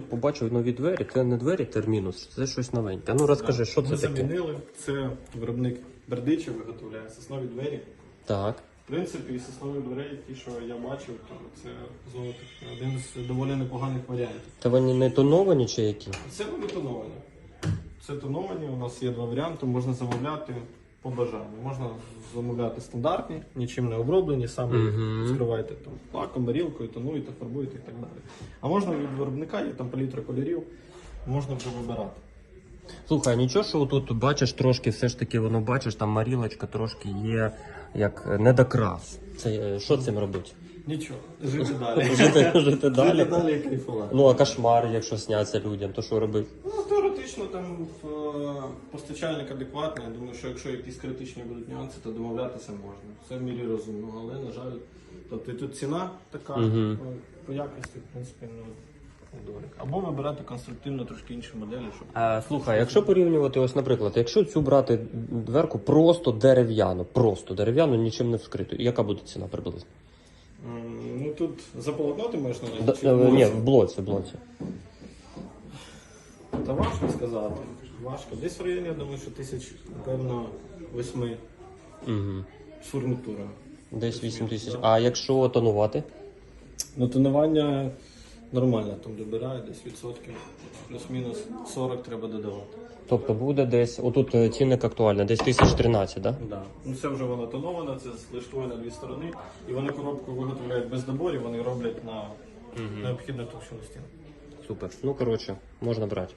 Побачив нові двері, це не двері термінус, це щось новеньке. Ну розкажи, що це Ми таке? замінили. Це виробник Бердичів виготовляє соснові двері. Так. В принципі, із соснових дверей, ті, що я бачив, то це золото один з доволі непоганих варіантів. Це вони не тоновані чи які? Це вони тоновані. Це тоновані, у нас є два варіанти, можна замовляти по бажанню. Можна замовляти стандартні, нічим не оброблені, саме Мгм. скриваєте там лаком, барілкою, тонуєте, фарбуєте і так далі. А можна від виробника, є там палітра кольорів, можна вже вибирати. Слухай, нічого, що тут бачиш трошки, все ж таки воно бачиш, там марілочка трошки є як недокрас. Це е, що цим робить? Нічого, жити далі. Жити, жити Жити далі. далі і кайфувати. Ну а кошмар, якщо сняться людям, то що робити? Ну, теоретично там е, постачальник адекватний. Я думаю, що якщо якісь критичні будуть нюанси, то домовлятися можна. Все в мірі розумного, але на жаль, тобто і тут ціна така Мгм. е, по якості, в принципі, ну, Або вибирати конструктивно трошки інші моделі, щоб А, слухай, якщо порівнювати, ось, наприклад, якщо цю брати дверку просто дерев'яну, просто дерев'яну, нічим не вскриту, яка буде ціна приблизно? М, ну тут за полотно ти маєш на увазі? Да, чи е, ні, в блоці, в блоці. Та важко сказати. Важко. Десь в районі, я думаю, що тисяч, напевно, восьми Угу. з фурнітурою. Десь 8 тисяч. А якщо тонувати? Ну, тонування нормально там добирає, десь відсотків. Плюс-мінус 40 треба додавати. Тобто буде десь, отут е, цінник актуальний, десь 1013, так? Да? Да. Ну це вже воно тоноване, це з слиштує на дві сторони. І вони коробку виготовляють без доборів, вони роблять на необхідну товщину стін. Супер. Ну коротше, можна брати.